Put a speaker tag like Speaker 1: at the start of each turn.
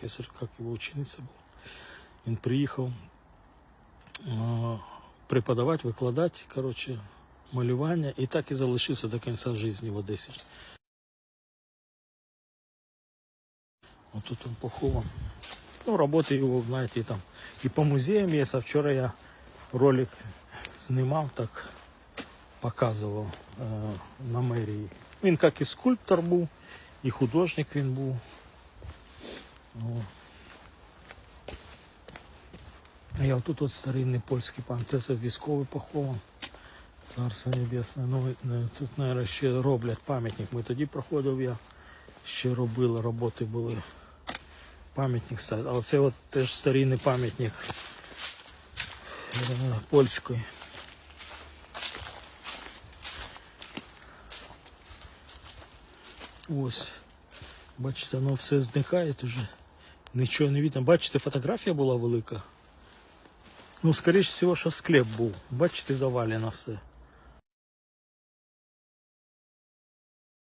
Speaker 1: професор, як його учениця була. Він приїхав е, преподавати, викладати, коротше, малювання, і так і залишився до кінця життя в Одесі. Вот тут он похован. Ну, работы его, знаете, там и по музеям. А вчора я ролик знімав, так показував е, на мерії. Він як і скульптор був, і художник він був. О. А я тут от старинний польський пан, це військовий похован. Царство Небесне. Ну, е, тут, мабуть, ще роблять пам'ятник. Ми тоді проходив, я ще робили, роботи були. Пам'ятник ставить. А це от теж старинний пам'ятник е, польської. Ось. Бачите, воно все зникає вже. Нічого не видно. Бачите, фотографія була велика. Ну, скоріше всього, що склеп був. Бачите, завалено все.